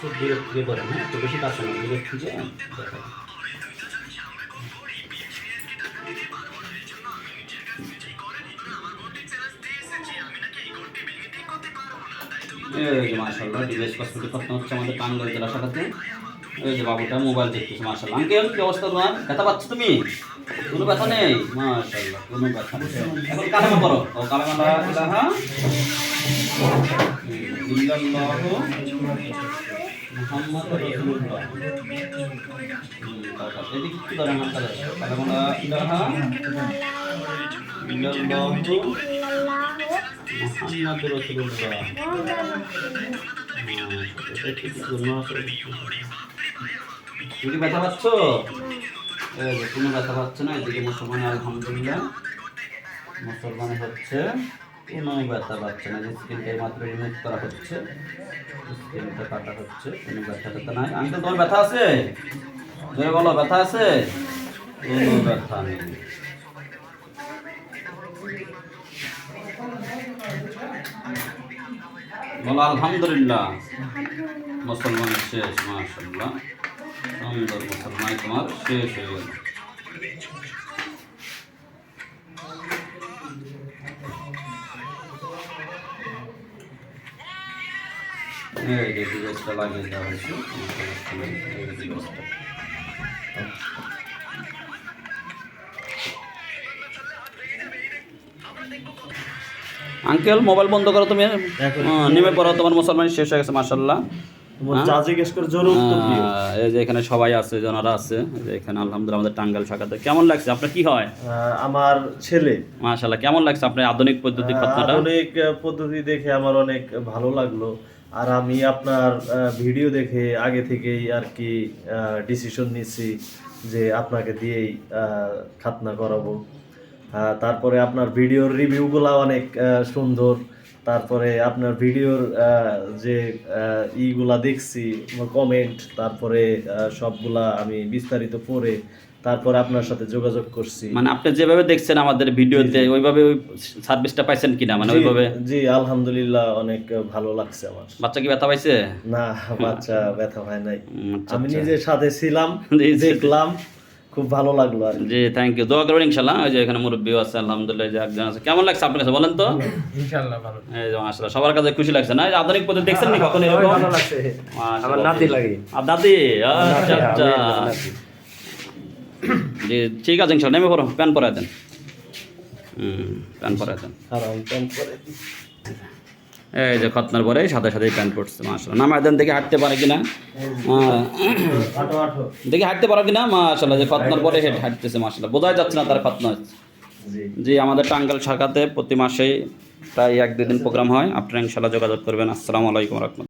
হ্যাঁ? একটু বেশি কাছে না হচ্ছে আমাদের টাঙ্গাইল জেলা শাখাতে। এই যে বাবুটা মোবাইল দেখতেছে, মাশাআল্লাহ। আঙ্কেল কি অবস্থা তোমার? ব্যথা পাচ্ছ তুমি? কোনো ব্যথা নেই? মাশাআল্লাহ, কোনো ব্যথা এখন কালেমা করো ও, কালেমা লা ইলাহা ইল্লাল্লাহু মুহাম্মাদুর রাসূলুল্লাহ। হুম, তারপর এদিকে কি ধরে আমার কাছে কালেমা লা ইলাহা ইল্লাল্লাহু মুহাম্মাদুর রাসূলুল্লাহ। তুমি ব্যথা পাচ্ছ? কোনো ব্যথা পাচ্ছ না এদিকে মুসলমান আলহামদুলিল্লাহ। মুসলমান হচ্ছে কোনো ব্যথা পাচ্ছে না। যে মাত্র রিমুভ করা হচ্ছে স্কিনটা কাটা হচ্ছে কোনো ব্যথা ব্যথা নাই। আমি তো তোমার ব্যথা আছে? জোরে বলো ব্যথা আছে? কোনো ব্যথা নেই। বলো আলহামদুলিল্লাহ। মুসলমান শেষ মাশাল্লাহ সুন্দর মুসলমান তোমার শেষ হয়ে গেল। লাগিয়ে দেওয়া হয়েছে। আঙ্কেল মোবাইল বন্ধ করো তুমি। হ্যাঁ, নেমে পড়ো তোমার মুসলমান শেষ হয়ে গেছে মাশাল্লাহ তোমার যা জিজ্ঞেস করে জোর উত্তর দিও। আহ, এই যে এখানে সবাই আছে জনারা আছে যে এখানে আলহামদুলিল্লাহ আমাদের টাঙ্গাইল শাখাতে। কেমন লাগছে? আপনার কি হয়? আমার ছেলে। মাশাল্লাহ কেমন লাগছে আপনার আধুনিক পদ্ধতি অনেক পদ্ধতি দেখে আমার অনেক ভালো লাগল। আর আমি আপনার ভিডিও দেখে আগে থেকেই আর কি ডিসিশন নিচ্ছি যে আপনাকে দিয়েই খাতনা করাবো। তারপরে আপনার ভিডিওর রিভিউগুলো অনেক সুন্দর। তারপরে আপনার ভিডিওর যে ইগুলা দেখছি কমেন্ট তারপরে সবগুলা আমি বিস্তারিত পড়ে তারপরে আপনার সাথে যোগাযোগ করছি। মানে আপনি যেভাবে দেখছেন আমাদের ভিডিওতে ওইভাবে ওই সার্ভিসটা পাইছেন কিনা? মানে ওইভাবে? জি আলহামদুলিল্লাহ অনেক ভালো লাগছে আমার। বাচ্চা কি ব্যথা পাইছে? না বাচ্চা ব্যথা হয় নাই। আচ্ছা, আমি আচ্ছা। নিজের সাথে ছিলাম। দেখলাম খুব ভালো লাগল আর জি থ্যাংক ইউ দোয়া করবেন ইনশাল্লাহ ওই যে এখানে মুরব্বীও আছে আলহামদুলিল্লাহ যে একজন আছে। কেমন লাগছে আপনার কাছে বলেন তো? ইনশাআল্লাহ ভালো। এই যে মাশাআল্লাহ সবার কাছে খুশি লাগছে না? এই আধুনিক পদ্ধতি দেখছেন নি কখন এরকম? মাশাআল্লাহ। আমার নাতি লাগে। আর দাদি আচ্ছা আচ্ছা। জি ঠিক আছে ইনশাল্লাহ নেমে পড়ো প্যান পরাই দেন। হুম প্যান পরাই দেন। এই যে খতনার পরে সাথে সাথে প্যান্ট পড়ছে মাশাল্লাহ নামায় দেন দেখি হাঁটতে পারে কিনা। দেখি হাঁটতে পারো কিনা মাশাল্লাহ যে খতনার পরে হেঁটে হাঁটতেছে মাশাল্লাহ বোঝাই যাচ্ছে না তার খতনা। হচ্ছে জি আমাদের টাঙ্গাল শাখাতে প্রতি মাসেই প্রায় এক দুদিন প্রোগ্রাম হয়। আপনারা ইনশাল্লাহ যোগাযোগ করবেন। আসসালামু আলাইকুম রহমতুল্লাহ।